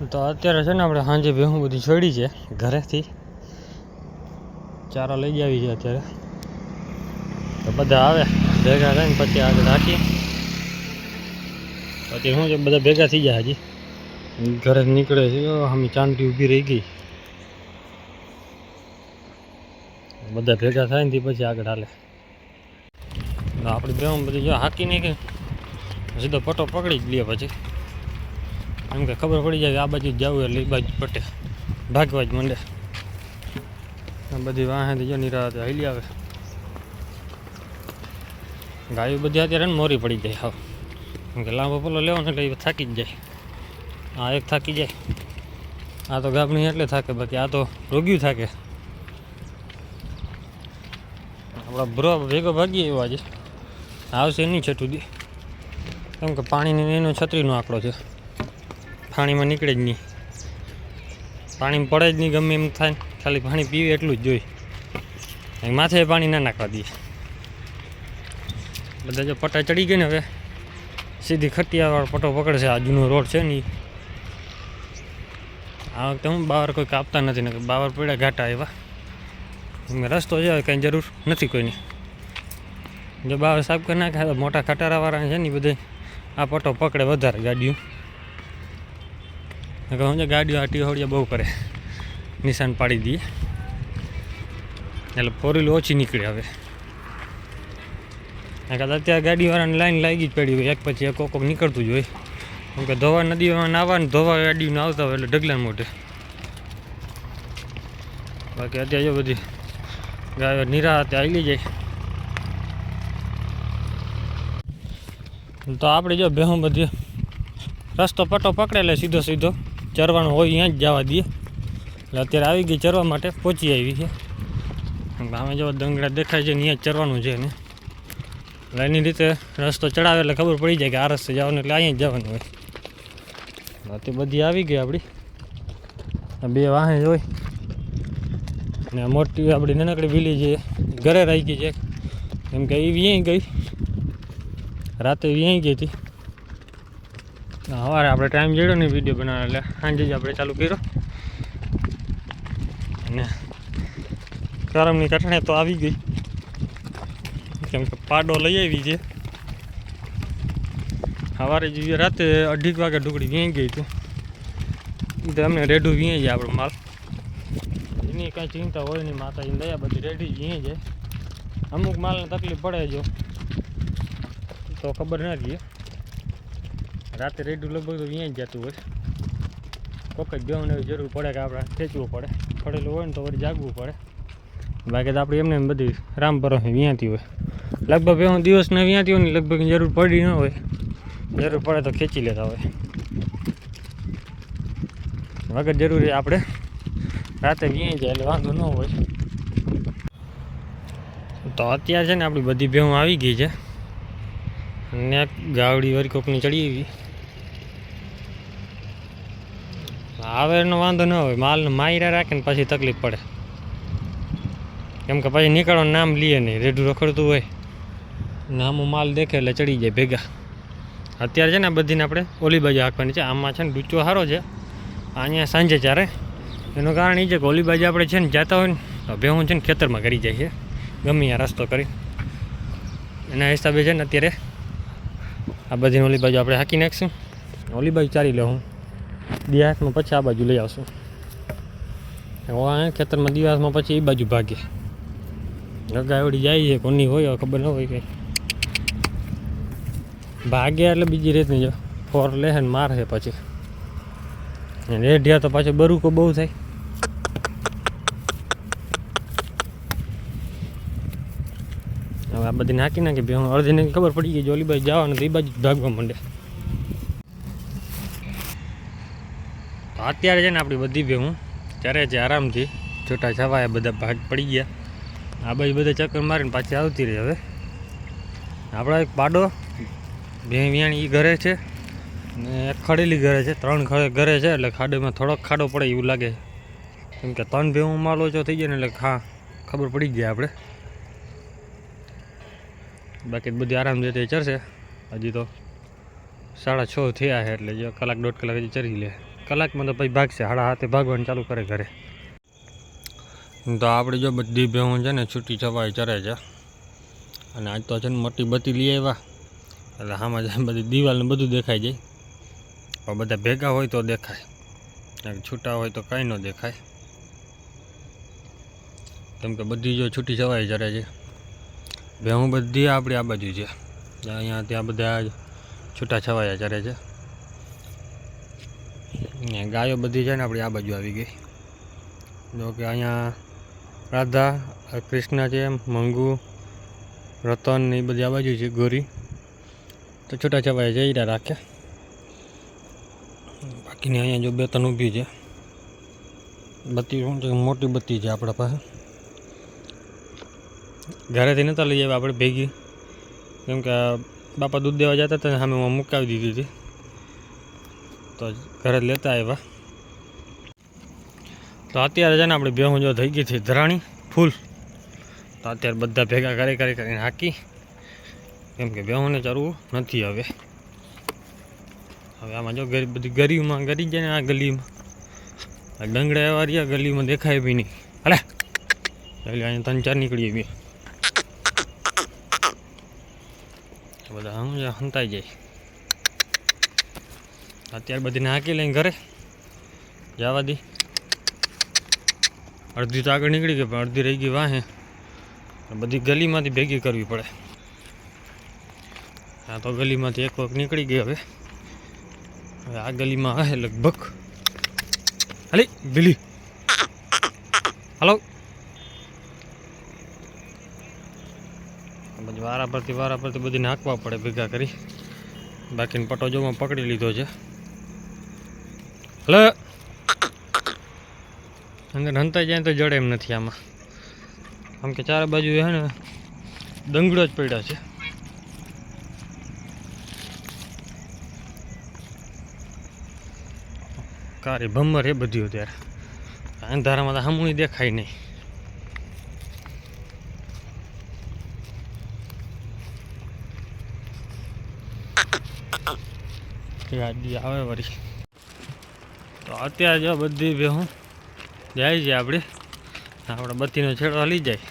તો અત્યારે છે ને આપણે સાંજે ભેહું બધી છોડી છે, ઘરેથી. ચારો લઈ આવી છે અત્યારે. તો બધા આવે, ભેગા થઈને પછી આગળ રાખીએ પછી શું છે, બધા ભેગા થઈ જાય હજી. ઘરે નીકળે છે અમે ચાંદી ઊભી રહી ગઈ. બધા ભેગા થાય ને પછી આગળ હાલે. આપણે ભેહું બધી જો હાકી નહીં કે સીધો પટો પકડી જ લે પછી. એમ કે ખબર પડી જાય આ બાજુ જવું એટલે એ બાજુ પટે. ભાગવા જ માંડે. આ બધી વાહે જો નિરાતે હાલી આવે. ગાયો બધી અત્યારે ને મોરી પડી જાય હાવ. કેમ કે લાંબો પલ્લો લેવાનો એટલે એ થાકી જ જાય. આ એક થાકી જાય. આ તો ગાભણી એટલે થાકે, બાકી આ તો રોગ્યું થાકે. આપણા બ્રો ભેગો ભાગીએ એવો આજે. આવશે નહીં છઠું દી. કેમ કે પાણીની એનો છત્રીનો આંકડો છે. પાણીમાં નીકળે જ નહીં. પાણીમાં પડે જ નહીં ગમે એમ થાય. ખાલી પાણી પીવે એટલું જ જોઈએ. માથે પાણી ના નાખવા દઈએ. બધા જો પટ્ટા ચડી ગઈ ને હવે. સીધી ખટિયાવાળો પટ્ટો પકડશે. આ જૂનો રોડ છે ને. આ વખતે હું બાવર કોઈ કાપતા નથી ને બાવર પડ્યા ઘાટા એવા. રસ્તો છે કંઈ જરૂર નથી કોઈની. જો બાવર સાફ કરી નાખે મોટા ખટારાવાળા છે ને બધે આ પટ્ટો પકડે વધારે ગાડીઓ. છે ગાડીઓ આ ટીહોડિયા બહુ કરે. નિશાન પાડી દઈએ. એટલે ફોર વ્હીલ ઓછી નીકળે હવે. નકર અત્યારે ગાડીવાળાની લાઈન લાગી જ પડી હોય, એક પછી એક કોક નીકળતું જ હોય. કેમ કે ધોવા નદીમાં નાવા ને ધોવા ગાડીઓને આવતા હોય એટલે ઢગલા મોટે બાકી અત્યારે જો બધી ગાયો નિરાતે આવી જાય. તો આપણે જો બેહું બધી રસ્તો પટો પકડેલે સીધો સીધો. ચરવાનું હોય અહીંયા જ જવા દઈએ. એટલે અત્યારે આવી ગઈ ચરવા માટે પહોંચી આવી છે. ગામે જેવા દંગડા દેખાય છે જ ચરવાનું છે ને. એટલે એની રીતે રસ્તો ચડાવે એટલે ખબર પડી જાય કે આ રસ્તે જવાનું એટલે અહીંયા જ જવાનું હોય. બાકી બધી આવી ગઈ આપણી બે વાહન હોય. ને મોટી આપણી નાનકડી વીલી છે ઘરે રહી ગઈ છે. કેમ કે એ વ્યાઈ ગઈ. રાતે વ્યાઈ ગઈ હતી. સવારે આપણે ટાઈમ જોડ્યો ને વીડિયો બનાવવા એટલે સાંજે જ આપણે ચાલુ કર્યો. અને કરમની કઠણે તો આવી ગઈ. કેમ કે પાડો લઈ આવી છે. સવારે જોઈએ રાતે અઢીક વાગે ઢુકડી વ્યાઈ ગઈ હતી. તો અમને રેડું વ્યાઈ જાય આપણો માલ. એની કાંઈ ચિંતા હોય નહીં માતાજી દયા બધી રેડી વ્યાઈ જાય. અમુક માલને તકલીફ પડે જો. તો ખબર ના રહીએ. રાતે રેડું લગભગ તો અહીંયા જ જતું હોય. કોક જ બેહુને એવી જરૂર પડે કે આપણે ખેંચવું પડે. પડેલું હોય ને તો વળી જાગવું પડે. બાકી તો આપણે એમને એમ બધી રામ ભરોસે વ્યાતી હોય. લગભગ બેહું દિવસને વ્યાતી હોય ને લગભગ જરૂર પડી ન હોય. જરૂર પડે તો ખેંચી લેતા હોય. વગર જરૂરી આપણે રાતે વ્યાઈ જાય એટલે વાંધો ન હોય. તો અત્યારે છે ને આપણી બધી ભેહું આવી ગઈ છે. ને ગાવડી વરી કોકની ચડી એવી આવે. એનો વાંધો ન હોય, માલને માયરા રાખે ને પછી તકલીફ પડે. કેમ કે પછી નીકળવાનું નામ લઈએ નહીં, રેડું રખડતું હોય. નામું માલ દેખે એટલે ચડી જાય ભેગા. અત્યારે છે ને બધીને આપણે ઓલી બાજુ હાંકવાની છે. આમાં છે ને ડૂચો સારો છે. અહીંયા સાંજે ચારે એનું કારણ એ છે કે ઓલી બાજુ આપણે છે ને જતા હોય ને, તો ભેહું છે ને ખેતરમાં કરી જાય છે. ગમે આ રસ્તો કરી. એના હિસાબે છે ને અત્યારે આ બધી ઓલી બાજુ આપણે હાંકી નાખીશું. ઓલી બાજુ ચાલી લઉં હું. દિવાસમાં પછી આ બાજુ લઈ આવશું. ખેતરમાં દિવાસમાં પછી એ બાજુ ભાગે. ગાવડી જાય છે, કોની હોય ખબર ન હોય કંઈ. ભાગે એટલે બીજી રીતની જો, ફોર લે ને મારે પછી. રેઢિયા તો પાછું બરુકો બહુ થાય. હવે આ બધી નાખી નાખી ભાઈ અડધી નાખી ખબર પડી ગઈ જોલી બાજુ જવાનું તો એ બાજુ ભાગવા માંડે. અત્યારે છે ને આપણી બધી ભેહું ચારે છે આરામથી. છૂટા છવાયા બધા ભાગ પડી ગયા. આ બાજુ બધા ચક્કર મારીને પાછી આવતી રહી હવે. આપણા એક પાડો બે વિયાણી એ ઘરે છે ને એક ખડેલી ઘરે છે, ત્રણ ખડે ઘરે છે એટલે ખાડોમાં થોડોક ખાડો પડે એવું લાગે. કેમ કે ત્રણ ભેહું માલ ઓછો થઈ જાય ને એટલે ખા ખબર પડી ગયા આપણે. બાકી બધી આરામ જતી ચરશે. હજી તો સાડા છ થયા છે એટલે જો કલાક દોઢ કલાક હજી ચરી લે. કલાકમાં તો પછી ભાગશે. હાડા હાથે ભાગવાનું ચાલુ કરે ઘરે. તો આપણે જો બધી ભેહું છે ને છૂટી છવાઈ ચરે છે. અને આજ તો છે ને મોટી બત્તી લઈ આવ્યા. એટલે આમાં છે બધી દિવાલને બધું દેખાઈ જાય પણ બધા ભેગા હોય તો દેખાય. છૂટા હોય તો કાંઈ ન દેખાય. કેમ કે બધી જો છૂટી છવાઈ ચરે છે. ભેહું બધી આપણી આ બાજુ છે. અહીંયા ત્યાં બધા છૂટા છવાયા ચરે છે. ને ગાયો બધી છે ને આપણી આ બાજુ આવી ગઈ. જો કે અહીંયા રાધા, કૃષ્ણ છે, મંગુ, રતન ને એ બધી આ બાજુ છે, ગોરી. તો છૂટા છવાયા જઈ રહ્યા રાખે. બાકીની અહીંયા જો બે ત્રણ ઊભી છે. બત્તી શું છે, મોટી બત્તી છે આપણા પાસે. ઘરેથી નહોતા લઈ આવ્યા આપણે ભેગી. કેમ કે બાપા દૂધ દેવા જતા હતા સામે મુકાવી દીધી હતી. તો ઘરે જ લેતા આવ્યા. તો અત્યારે છે ને આપણે બેહું જો થઈ ગઈ છે ધરાણી, ફૂલ. તો અત્યારે બધા ભેગા કરી કરી કરીને હાકી. કેમ કે બેહુંને ચરવું નથી હવે. હવે આમાં જો ગરી, બધી ગરીમાં, ગરી જાય ને આ ગલીમાં. આ ડંગડા એવા રહ્યા, ગલીમાં દેખાય બી નહીં. અરે અહીંયા ત્રણ ચાર નીકળીએ બી. બધા હું છે હંતાઈ જાય. અત્યારે બધીને હાકી લઈને ઘરે. જવા દી. અડધી તો આગળ નીકળી ગઈ, પણ અડધી રહી ગઈ વાહે. બધી ગલીમાંથી ભેગી કરવી પડે. આ તો ગલીમાંથી એક વખત નીકળી ગઈ હવે. હવે આ ગલીમાં આવે લગભગ. હાલી, બિલી. હાલો. બધી વારા પરથી વારા પરથી બધી નાખવા પડે ભેગા કરી. બાકીનો પટો જોમાં પકડી લીધો છે. હલો અંદર હંતાઈ જાય તો જડે એમ નથી આમાં. આમ કે ચારે બાજુ હે ને દંગડો જ પડ્યા છે. કારી ભમર એ બધી અત્યારે. અંધારામાં તો હમુણી દેખાય નહીં. ગાડી આવે વળી. તો અત્યારે જો બધી ભેહું જાય છે આપણે આપણે બત્તીનો છેડો હલી જાય.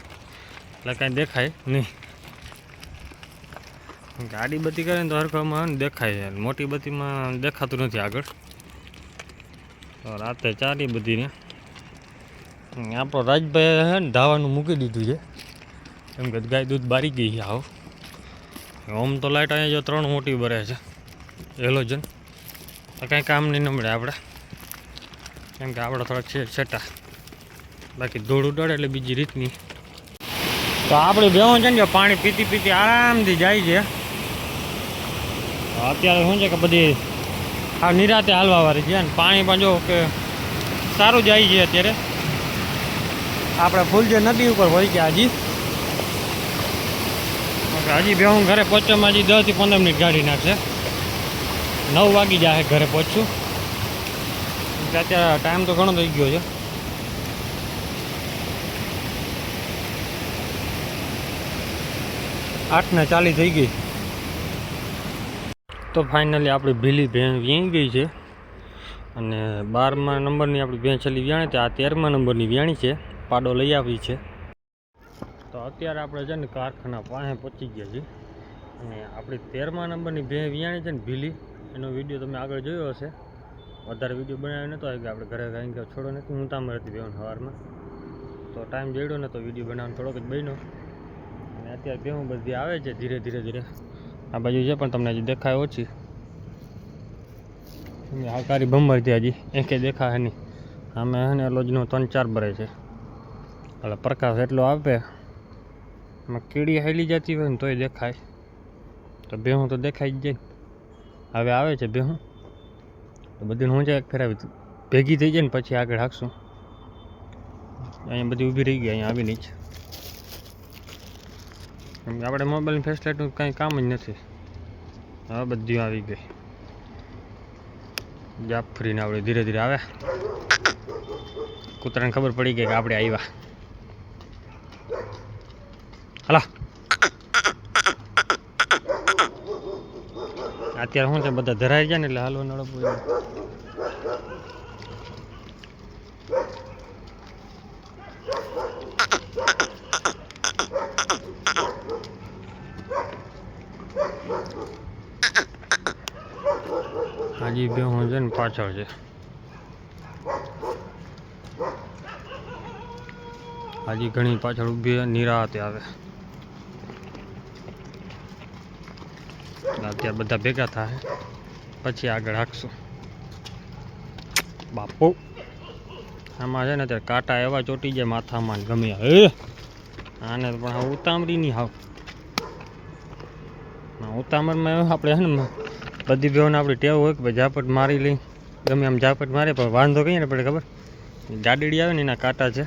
એટલે કાંઈ દેખાય નહીં. ગાડી બત્તી કરે ને તો હરખામાં દેખાય છે. મોટી બત્તીમાં દેખાતું નથી આગળ. તો રાતે ચાલી બધીને આપણો રાજભાઈ છે ને ધાવાનું મૂકી દીધું છે. એમ કે ગાય દૂધ બારી ગઈ છે આવો. ઓમ તો લાઇટ અહીંયા જો ત્રણ મોટી ભરે છે. હેલોજન કાંઈ કામ નહીં નમડે આપણે કેમ કે આપણે થોડાક છે છટા. બાકી ધૂળ ઉડાડે એટલે બીજી રીતની. તો આપણે બેવું છે ને પાણી પીતી પીતી આરામથી જાય છે. અત્યારે શું છે કે બધી આ નિરાતે હાલવા વાળી છે અને પાણી પણ જો કે સારું જાય છે અત્યારે. આપણે ફૂલ જે નદી ઉપર હોય ગયા હજી હજી હજી બેહું ઘરે પહોંચવામાં હજી દસથી પંદર મિનિટ ગાડી નાખશે. નવ વાગી જશે ઘરે કે અત્યારે ટાઈમ તો ઘણો થઈ ગયો છે. આઠને ચાલી થઈ ગઈ. તો ફાઇનલી આપણી ભીલી ભેણ વ્યાઈ ગઈ છે. અને બારમા નંબરની આપણી ભેં છેલ્લી વ્યાણી તે આ તેરમા નંબરની વ્યાણી છે. પાડો લઈ આવી છે. તો અત્યારે આપણે છે ને કારખાના પાસે પહોંચી ગયા છીએ. અને આપણી તેરમા નંબરની ભે વ્યાણી છે ને ભીલી, એનો વીડિયો તમે આગળ જોયો હશે. વધારે વીડિયો બનાવ્યો નહોતો આવી ગયો આપણે ઘરે કારણ કે છોડો નથી, હું તામ રહેતી બેહું સવારમાં. તો ટાઈમ જડ્યો ને તો વીડિયો બનાવવાનો થોડોક જ બન્યો. અને અત્યારે બેહું, બધી આવે છે ધીરે ધીરે ધીરે. આ બાજુ છે પણ તમને હજી દેખાય ઓછી. આકારી ભમર છે હજી એકે દેખાય નહીં. આમે હે ને લોજનો ત્રણ ચાર ભરે છે. એટલે પ્રકાશ એટલો આપે. એમાં કીડી હેલી જતી હોય ને તોય દેખાય. તો ભેહું તો દેખાય જ જાય હવે આવે છે ભેહું તો બધીને હું જાય કરાવી ભેગી થઈ જાય ને પછી આગળ હાંકશું. અહીંયા બધી ઊભી રહી ગઈ, અહીંયા આવીને કેમ આપણે મોબાઈલ ફેસલાઇટનું કાંઈ કામ જ નથી. હવે બધી આવી ગઈ. જાપ ફરીને આપણે ધીરે ધીરે આવે. કૂતરાને ખબર પડી ગઈ કે આપણે આવ્યા. હલા. અત્યારે શું છે, બધા ધરાઈ ગયા ને એટલે હાલવા નળપું હાજી, બે હું છે ને પાછળ છે. હાજી, ઘણી પાછળ ઊભી નિરાતે આવે. અત્યારે બધા ભેગા થાય. પછી આગળ હાંકશું. બાપુ. આમાં છે ને અત્યારે કાંટા એવા ચોટી જાય માથામાં ગમે હે? આને પણ ઉતામરી નહીં હાવ. ઉતામરમાં આપણે છે ને બધી બેઓને આપણી ટેવ હોય કે ભાઈ ઝાપટ મારી લઈ. ગમે આમ ઝાપટ મારે, પણ વાંધો કહીએ ને પડે ખબર. ગાડીડી આવે ને એના કાંટા છે.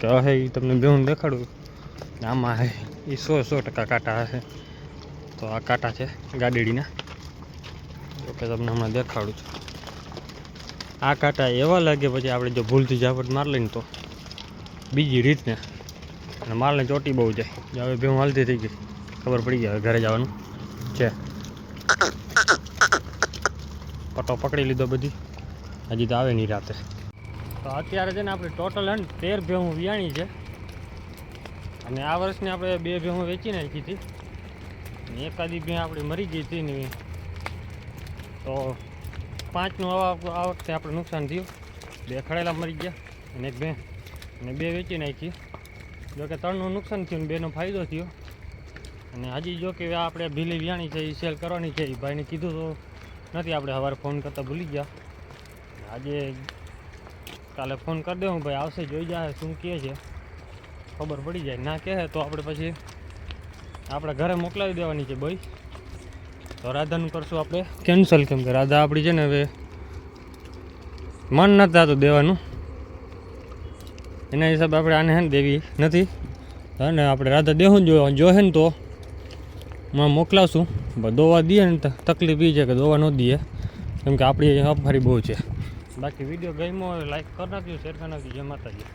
કે હે તમને બેહું દેખાડું. આમાં હે એ સો સો ટકા કાંટા હશે તો આ કાંટા છે ગાડીડીના. કે તમને હમણાં દેખાડું છું. આ કાંટા એવા લાગે પછી આપણે જો ભૂલથી ઝાપટ માર લઈને તો બીજી રીતને. અને માલને ચોટી બહુ જાય જો હવે ભેહું હાલતી થઈ ગઈ. ખબર પડી ગઈ હવે ઘરે જવાનું. છે. પટો પકડી લીધો બધી. હજી તો આવે નહીં રાતે. તો અત્યારે છે ને આપણે ટોટલ હે તેર ભેહું વિયાણી છે. અને આ વર્ષની આપણે બે ભેહું વેચી નાખી હતી. એકાદી બે આપણી મરી ગઈ હતી ને. તો પાંચનું આવા આ વખતે આપણે નુકસાન થયું. બે ખડેલા મરી ગયા અને એક બે અને બે વેચી નાખી. જો કે ત્રણનું નુકસાન થયું ને બેનો ફાયદો થયો. અને હજી જો કે આપણે ભીલી વ્યાણી છે એ સેલ કરવાની છે. એ ભાઈને કીધું તો નથી આપણે સવારે ફોન કરતાં ભૂલી ગયા. આજે કાલે ફોન કરી દઉં ભાઈ, આવશે જોઈ જાય શું કહે છે. ખબર પડી જાય. ના કહે તો આપણે પછી આપણે ઘરે મોકલાવી દેવાની છે ભાઈ તો રાધાનું કરશું આપણે. કેન્સલ કેમ કે રાધા આપણી છે ને હવે મન નથી થતું દેવાનું. એના હિસાબે આપણે આને હેને દેવી નથી. અને આપણે રાધા દેવું જો જોહે ને તો માં મોકલાવશું. દોવા દઈએ ને તકલીફ એ છે કે દોવા ન દઈએ. કેમ કે આપણી અફારી બહુ છે. બાકી વીડિયો ગમ્યો હોય લાઈક કરી નાખજો શેર કરી નાખજો. જય માતાજી.